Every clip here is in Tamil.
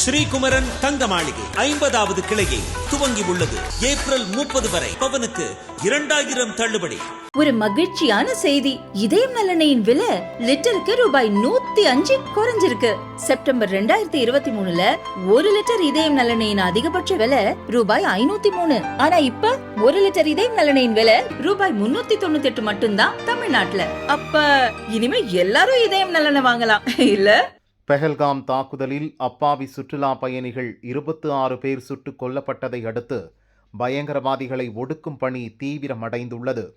ஸ்ரீகுமரன் தங்க மாளிகை ஐம்பதாவது கிளையை துவங்கி உள்ளது. ஏப்ரல் முப்பது வரை பவனுக்கு இரண்டாயிரம் தள்ளுபடி. ஒரு மகிழ்ச்சியான செய்தி. இதயம் நலனையின் விலை லிட்டருக்கு ரூபாய் நூத்தி அஞ்சு குறைஞ்சிருக்கு. செப்டம்பர் ரெண்டாயிரத்தி இருபத்தி மூணுல ஒரு லிட்டர் இதயம் நலனையின் அதிகபட்ச விலை ரூபாய் ஐநூத்தி மூணு. ஆனா இப்ப ஒரு லிட்டர் இதயம் நலனையின் விலை ரூபாய் முன்னூத்தி தொண்ணூத்தி எட்டு மட்டும்தான் தமிழ்நாட்டுல. அப்ப இனிமே எல்லாரும் இதயம் நலனை வாங்கலாம். இல்ல? பெஹல்காம் தாக்குதலில் அப்பாவி சுற்றுலா பயணிகள் இருபத்து ஆறு பேர் சுட்டுக் கொல்லப்பட்டதை அடுத்து பயங்கரவாதிகளை ஒடுக்கும் பணி தீவிரமடைந்துள்ளது.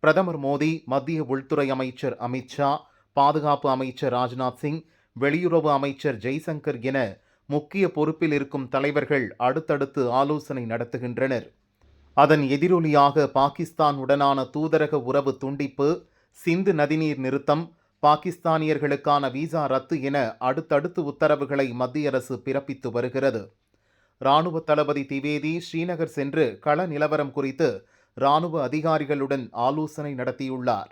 பிரதமர் மோடி மத்திய உள்துறை அமைச்சர் அமித்ஷா பாதுகாப்பு அமைச்சர் ராஜ்நாத் சிங் வெளியுறவு அமைச்சர் ஜெய்சங்கர் என முக்கிய பொறுப்பில் இருக்கும் தலைவர்கள் அடுத்தடுத்து ஆலோசனை நடத்துகின்றனர். அதன் எதிரொலியாக பாகிஸ்தானுடனான தூதரக உறவு துண்டிப்பு சிந்து நதிநீர் நிறுத்தம் பாகிஸ்தானியர்களுக்கான விசா ரத்து என அடுத்தடுத்து உத்தரவுகளை மத்திய அரசு பிறப்பித்து வருகிறது. இராணுவ தளபதி திவேதி ஸ்ரீநகர் சென்று கள நிலவரம் குறித்து இராணுவ அதிகாரிகளுடன் ஆலோசனை நடத்தியுள்ளார்.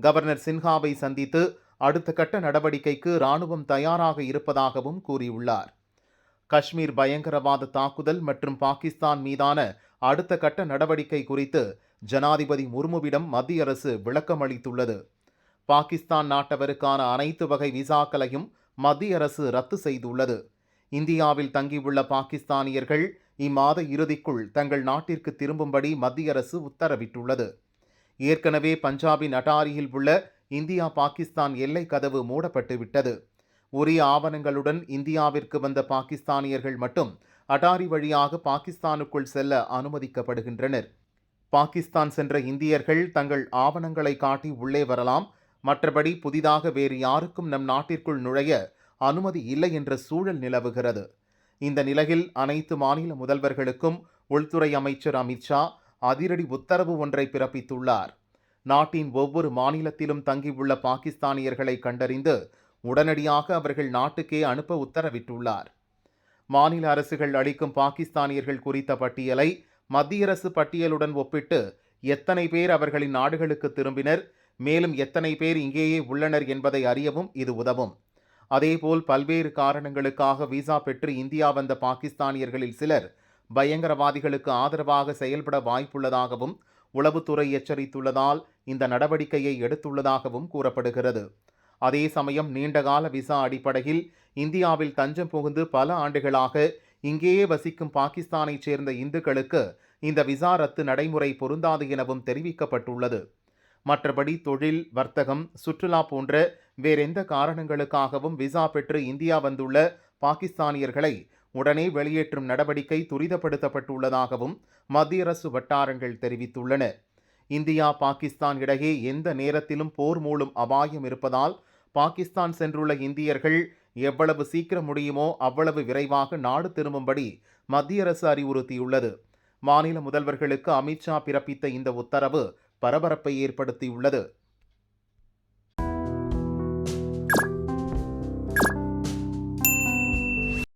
கவர்னர் சின்ஹாவை சந்தித்து அடுத்த கட்ட நடவடிக்கைக்கு இராணுவம் தயாராக இருப்பதாகவும் கூறியுள்ளார். காஷ்மீர் பயங்கரவாத தாக்குதல் மற்றும் பாகிஸ்தான் மீதான அடுத்த கட்ட நடவடிக்கை குறித்து ஜனாதிபதி முர்முவிடம் மத்திய அரசு விளக்கமளித்துள்ளது. பாகிஸ்தான் நாட்டவருக்கான அனைத்து வகை விசாக்களையும் மத்திய அரசு ரத்து செய்துள்ளது. இந்தியாவில் தங்கியுள்ள பாகிஸ்தானியர்கள் இம்மாத இறுதிக்குள் தங்கள் நாட்டிற்கு திரும்பும்படி மத்திய அரசு உத்தரவிட்டுள்ளது. ஏற்கனவே பஞ்சாபின் அட்டாரியில் உள்ள இந்தியா பாகிஸ்தான் எல்லை கதவு மூடப்பட்டு விட்டது உரிய ஆவணங்களுடன் இந்தியாவிற்கு வந்த பாகிஸ்தானியர்கள் மட்டும் அட்டாரி வழியாக பாகிஸ்தானுக்குள் செல்ல அனுமதிக்கப்படுகின்றனர். பாகிஸ்தான் சென்ற இந்தியர்கள் தங்கள் ஆவணங்களை காட்டி உள்ளே வரலாம் மற்றபடி புதிதாக வேறு யாருக்கும் நம் நாட்டிற்குள் நுழைய அனுமதி இல்லை என்ற சூழல் நிலவுகிறது. இந்த நிலையில் அனைத்து மாநில முதல்வர்களுக்கும் உள்துறை அமைச்சர் அமித்ஷா அதிரடி உத்தரவு ஒன்றை பிறப்பித்துள்ளார். நாட்டின் ஒவ்வொரு மாநிலத்திலும் தங்கியுள்ள பாகிஸ்தானியர்களை கண்டறிந்து உடனடியாக அவர்கள் நாட்டுக்கே அனுப்ப உத்தரவிட்டுள்ளார். மாநில அரசுகள் அளிக்கும் பாகிஸ்தானியர்கள் குறித்த பட்டியலை மத்திய அரசு பட்டியலுடன் ஒப்பிட்டு எத்தனை பேர் அவர்களின் நாடுகளுக்கு திரும்பினர் மேலும் எத்தனை பேர் இங்கேயே உள்ளனர் என்பதை அறியவும் இது உதவும். அதேபோல் பல்வேறு காரணங்களுக்காக விசா பெற்று இந்தியா வந்த பாகிஸ்தானியர்களில் சிலர் பயங்கரவாதிகளுக்கு ஆதரவாக செயல்பட வாய்ப்புள்ளதாகவும் உளவுத்துறை எச்சரித்துள்ளதால் இந்த நடவடிக்கையை எடுத்துள்ளதாகவும் கூறப்படுகிறது. அதே சமயம் நீண்டகால விசா அடிப்படையில் இந்தியாவில் தஞ்சம் புகுந்து பல ஆண்டுகளாக இங்கேயே வசிக்கும் பாகிஸ்தானைச் சேர்ந்த இந்துக்களுக்கு இந்த விசா ரத்து நடைமுறை பொருந்தாது எனவும் தெரிவிக்கப்பட்டுள்ளது. மற்றபடி தொழில் வர்த்தகம் சுற்றுலா போன்ற வேறெந்த காரணங்களுக்காகவும் விசா பெற்று இந்தியா வந்துள்ள பாகிஸ்தானியர்களை உடனே வெளியேற்றும் நடவடிக்கை துரிதப்படுத்தப்பட்டுள்ளதாகவும் மத்திய அரசு வட்டாரங்கள் தெரிவித்துள்ளன. இந்தியா பாகிஸ்தான் இடையே எந்த நேரத்திலும் போர் மூலம் அபாயம் இருப்பதால் பாகிஸ்தான் சென்றுள்ள இந்தியர்கள் எவ்வளவு சீக்கிரம் முடியுமோ அவ்வளவு விரைவாக நாடு திரும்பும்படி மத்திய அரசு அறிவுறுத்தியுள்ளது. மாநில முதல்வர்களுக்கு அமித்ஷா பிறப்பித்த இந்த உத்தரவு பரபரப்பை ஏற்படுத்தியுள்ளது.